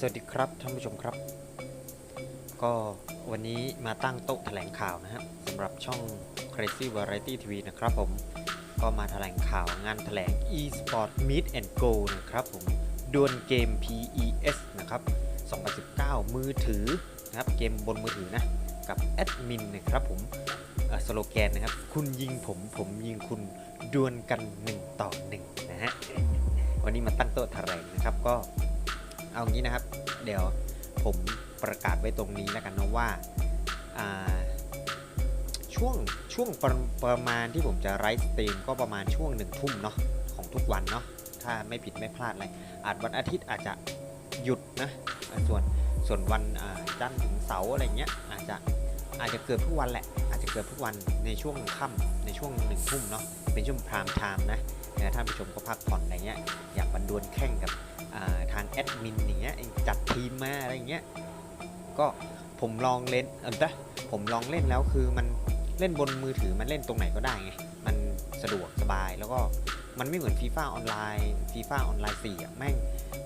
สวัสดีครับท่านผู้ชมครับ ก็วันนี้มาตั้งโต๊ะแถลงข่าวนะครับสำหรับช่อง Crazy Variety TV นะครับผมก็มาแถลงข่าวงานแถลง eSport Meet and Go นะครับผมดวลเกม PES นะครับ 2019 มือถือนะครับเกมบนมือถือนะ กับแอดมินนะครับผมสโลแกนนะครับ คุณยิงผมผมยิงคุณดวลกัน 1 ต่อ 1 นะฮะวันนี้มาตั้งโต๊ะแถลงนะครับก็ เอางี้นะครับ เดี๋ยวผมประกาศไว้ตรงนี้แล้วกันนะว่าาช่วงช่วงประประมาณที่ผมจะไลฟ์สตรีมก็ประมาณช่วงหนึ่งทุ่มเนาะของทุกวันเนาะถ้าไม่ผิดไม่พลาดอะไรอาจวันอาทิตย์อาจจะหยุดนะส่วนส่วนวันจันทร์ถึงเสาร์อะไรเงี้ยอาจจะอาจจะเกิดทุกวันแหละ อาจจะเกิดทุกวันในช่วงค่ำในช่วงหนึ่งทุ่มเนาะเป็นช่วงพรามไทม์นะท่านผู้ชมก็พักผ่อนอะไรเงี้ยอยากบันดวลแข่งกับ ทางแอดมินอย่างเงี้ยจัดทีมมาอะไรอย่างเงี้ยก็ผมลองเล่นเออแต่ผมลองเล่นแล้วคือมันเล่นบนมือถือมันเล่นตรงไหนก็ได้ไงมันสะดวกสบายแล้วก็มันไม่เหมือนฟีฟ่าออนไลน์ฟีฟ่าออนไลน์สี่อะแม่ง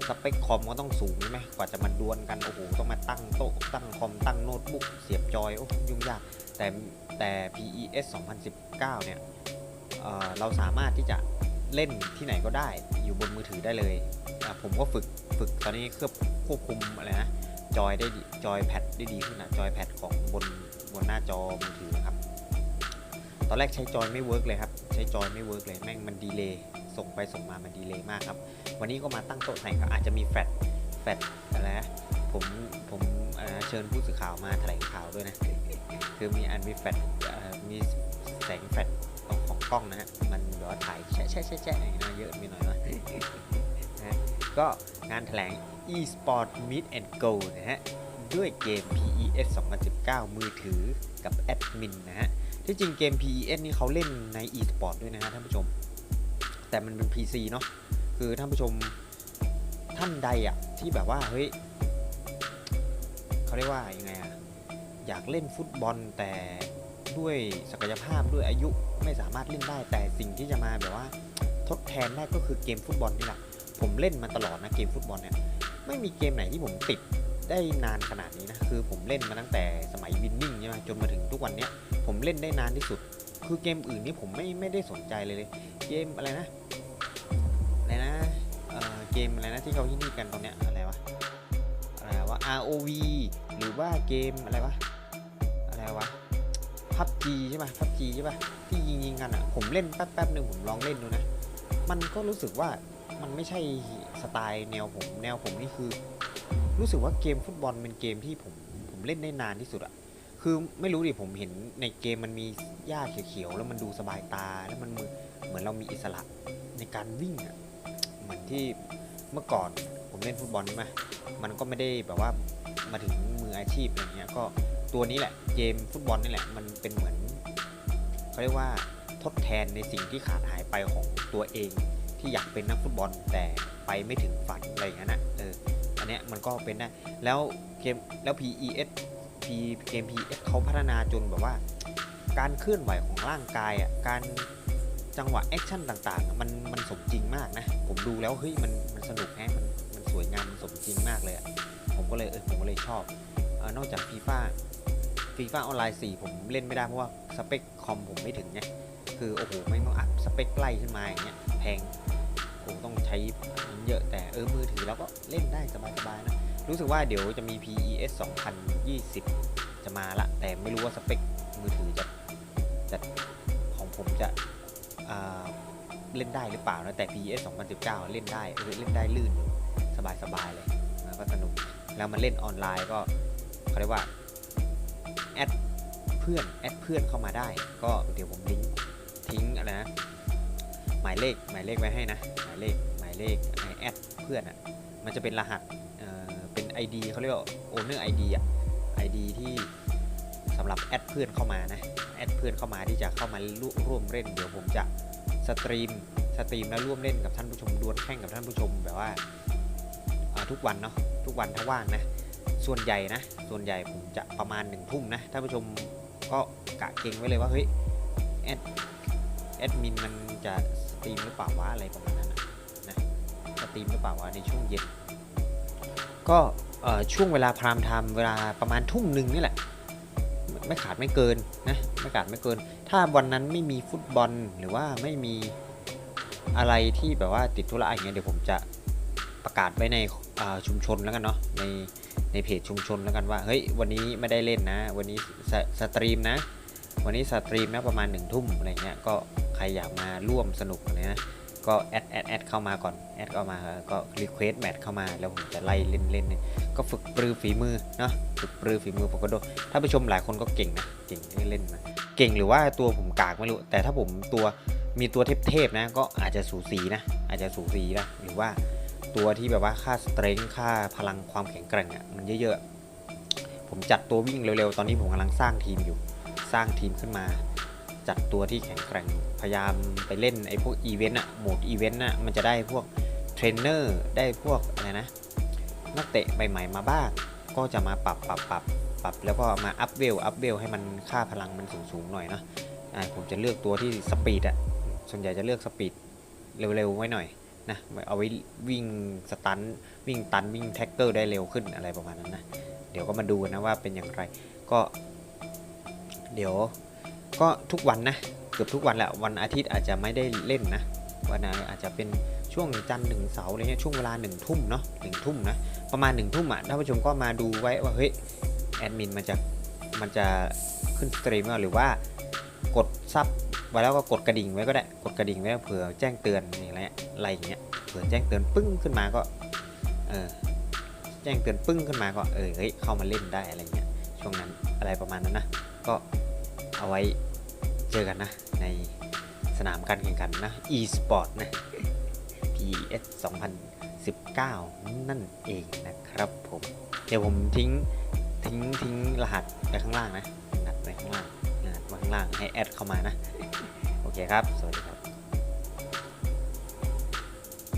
สเปคคอมก็ต้องสูงใช่ไหมกว่าจะมาดวลกันโอ้โหต้องมาตั้งโต๊ะตั้งคอมตั้งโน้ตบุ๊กเสียบจอยโอ้ยุ่งยากแต่แต่ PES 2019 เนี่ยเอ่อเราสามารถที่จะ เล่นที่ไหนก็ได้ อยู่บนมือถือได้เลยผมก็ฝึกฝึกตอนนี้เครือบควบคุมอะไรนะจอยได้จอยแพดได้ดีขึ้นนะจอยแพดของบนบนหน้าจอมือถือครับ ตอนแรกใช้จอยไม่เวิร์กเลยครับ ใช้จอยไม่เวิร์กเลยแม่งมันดีเลย์ส่งไปส่งมามันดีเลย์มากครับ วันนี้ก็มาตั้งโต๊ะแถลงข่าวอาจจะมีแฟลชแฟลชอะไรนะผมผมเเชิญผู้สื่อข่าวมาแถลงข่าวด้วยนะ คือมีอันมีแฟลชเอ่อมีแสงแฟล ชของของกล้องนะฮะ มันแบบว่าถ่ายแช่แช่แช่แช่อย่างนี้นะเยอะมีหน่อยนะนะฮะก็งานแถลง eSport Meet and Go นะฮะ ด้วยเกม PES 2019 มือถือกับแอดมินนะฮะ ที่จริงเกม PES นี่เขาเล่นใน eSport ด้วยนะฮะท่านผู้ชม แต่มันเป็น PC เนาะ คือท่านผู้ชมท่านใดอะที่แบบว่า เฮ้ยเขาเรียกว่ายังไงอะอยากเล่นฟุตบอลแต่ ด้วยศักยภาพด้วยอายุไม่สามารถเล่นได้ แต่สิ่งที่จะมาแบบว่าทดแทนได้ก็คือเกมฟุตบอลนี่แหละผมเล่นมาตลอดนะเกมฟุตบอลเนี่ยไม่มีเกมไหนที่ผมติดได้นานขนาดนี้นะคือผมเล่นมาตั้งแต่สมัยวินนิ่งใช่ไหมจนมาถึงทุกวันเนี้ยผมเล่นได้นานที่สุด คือเกมอื่นนี่ผมไม่ไม่ได้สนใจเลยเลย เกมอะไรนะอะไรนะเอ่อเกมอะไรนะที่เขาที่นี่กันตรงเนี้ยอะไรวะอะไรวะ ROV หรือว่าเกมอะไรวะ พับจีใช่ป่ะพับจีใช่ป่ะที่ยิงยิงกันอะ ผมเล่นแป๊บแป๊บๆหนึ่งผมลองเล่นดูนะ มันก็รู้สึกว่ามันไม่ใช่สไตล์แนวผม แนวผมนี่คือ รู้สึกว่าเกมฟุตบอลเป็นเกมที่ผมผมเล่นได้นานที่สุดอะคือไม่รู้ดิผมเห็นในเกมมันมีหญ้าเขียวๆแล้วมันดูสบายตาแล้วมันเหมือนเหมือนเรามีอิสระในการวิ่งอะเหมือนที่เมื่อก่อนผมเล่นฟุตบอลใช่ไหมมันก็ไม่ได้แบบว่ามาถึงมืออาชีพอะไรเงี้ยก็ ตัวนี้แหละเกมฟุตบอลนี่แหละมันเป็นเหมือนเขาเรียกว่าทดแทนในสิ่งที่ขาดหายไปของตัวเอง ที่อยากเป็นนักฟุตบอลแต่ไปไม่ถึงฝันอะไรอย่างนั้นนะเอออันเนี้ยมันก็เป็นได้แล้วเกมแล้ว PES P เกม PES เขาพัฒนาจนแบบว่า การเคลื่อนไหวของร่างกายอะการจังหวะแอคชั่นต่างๆ มันมันสมจริงมากนะ ผมดูแล้วเฮ้ยมันมันสนุกแฮะมันมันสวยงามมันสมจริงมากเลยอะผมก็เลยเออผมก็เลยชอบออนอกจากฟีฟ่า ฟีฟ่าออนไลน์4ผมเล่นไม่ได้เพราะว่าสเปคคอมผมไม่ถึงไงคือโอ้โหไม่ต้องอัดสเปคไล่ขึ้นมาอย่างเงี้ยแพงโอ้ต้องใช้เยอะแต่เออมือถือเราก็เล่นได้สบายๆนะรู้สึกว่าเดี๋ยวจะมี PES 2020 จะมาละ แต่ไม่รู้ว่าสเปคมือถือจะจะของผมจะเล่นได้หรือเปล่านะ แต่ PES 2019 เล่นได้เล่นได้ลื่นสบายๆเลยก็สนุก แล้วมันเล่นออนไลน์ก็เขาเรียกว่า แอดเพื่อนแอดเพื่อนเข้ามาได้ ก็เดี๋ยวผมลิงทิ้งอะไรนะหมายเลขหมายเลขไว้ให้นะหมายเลขหมายเลขแอดเพื่อนอะมันจะเป็นรหัสเอ่อเป็น ID เขาเรียกว่า owner ID อะ ID ที่สำหรับแอดเพื่อนเข้ามานะแอดเพื่อนเข้ามาที่จะเข้ามาร่วร่วมเล่นเดี๋ยวผมจะสตรีมสตรีมแล้วร่วมเล่นกับท่านผู้ชมดวลแข่งกับท่านผู้ชมแบบว่าอ่าทุกวันเนาะทุกวันถ้าว่างนะ ส่วนใหญ่นะ ส่วนใหญ่ผมจะประมาณหนึ่งทุ่มนะท่านผู้ชมก็กะเก่งไว้เลยว่าเฮ้ยแอดแอดมินมันจะสตรีมหรือเปล่าวะอะไรประมาณนั้นนะสตรีมหรือเปล่าวะในช่วงเย็น ก็ช่วงเวลาพรามไทม์เวลาประมาณทุ่มหนึ่งนี่แหละ ไม่ขาดไม่เกินนะไม่ขาดไม่เกิน ถ้าวันนั้นไม่มีฟุตบอลหรือว่าไม่มีอะไรที่แบบว่าติดธุระอย่างเงี้ยเดี๋ยวผมจะประกาศไว้ในชุมชนแล้วกันเนาะใน ในเพจชุมชนแล้วกันว่าเฮ้ยวันนี้ไม่ได้เล่นนะ วันนี้สสตรีมนะ วันนี้สตรีมนะประมาณหนึ่งทุ่มอะไรเงี้ยก็ใครอยากมาร่วมสนุกอะไรนะก็แอดแอดแอดเข้ามาก่อนแอดเข้ามาก็รีเควสแมทเข้ามาแล้วผมจะไล่เล่นเล่นก็ฝึกปรือฝีมือเนาะฝึกปรือฝีมือผมก็โดนถ้าไปชมหลายคนก็เก่งนะเก่งที่เล่นมาเก่งหรือว่าตัวผมกากไม่รู้ แต่ถ้าผมตัวมีตัวเทพๆนะ ก็อาจจะสูสีนะ อาจจะสูสีนะหรือว่า ตัวที่แบบว่าค่าสเตรน g ์ค่าพลังความแข็งแกร่งอะมันเยอะๆ ผมจัดตัววิ่งเร็วๆ ตอนนี้ผมกำลังสร้างทีมอยู่ สร้างทีมขึ้นมา จัดตัวที่แข็งแกร่ง พยายามไปเล่นไอ้พวกอีเวนต์อะโหมดอีเวนต์อะมันจะได้พวกเทรนเนอร์ ได้พวกอะไรนะ นักเตะใหม่ๆมาบ้าง ก็จะมาปรับปรับปรับปรับแล้วก็มาอัพเวล อัพเวลให้มันค่าพลังมันสูงๆหน่อยเนาะ อ่า ผมจะเลือกตัวที่สปีดอะส่วนใหญ่จะเลือกสปีดเร็วๆไว้หน่อย นะเอาไว้วิ่งสตันวิ่งตันวิ่งแท็กเกอร์ได้เร็วขึ้นอะไรประมาณนั้นนะเดี๋ยวก็มาดูนะว่าเป็นอย่างไรก็ เดี๋ยวก็ทุกวันนะเกือบทุกวันแหละวันอาทิตย์อาจจะไม่ได้เล่นนะวันอาจจะเป็นช่วงจันทร์ถึงเสาร์อะไรเงี้ยช่วงเวลาหนึ่งทุ่มเนาะหนึ่งทุ่มนะประมาณหนึ่งทุ่มอะท่านผู้ชมก็มาดูไว้ว่าเฮ้ยแอดมินมันจะมันจะขึ้นสตรีมหรือว่ากดซับไว้แล้วก็กดกระดิ่งไว้ก็ได้กดกระดิ่งไว้เผื่อแจ้งเตือนอะไร อะไรอย่างเงี้ยเผื่อแจ้งเตือนปึ้งขึ้นมาก็เออแจ้งเตือนปึ้งขึ้นมาก็เออเฮ้ยเข้ามาเล่นได้อะไรเงี้ยช่วงนั้นอะไรประมาณนั้นนะก็เอาไว้เจอกันนะ ในสนามการแข่งขันนะ e-sport นะ PS 2019 นั่นเองนะครับผมเดี๋ยวผมทิ้งทิ้งทิ้งรหัสไปข้างล่างนะรหัสไปข้างล่างรหัสไว้ข้างล่างให้แอดเข้ามานะ โอเคครับ สวัสดีครับ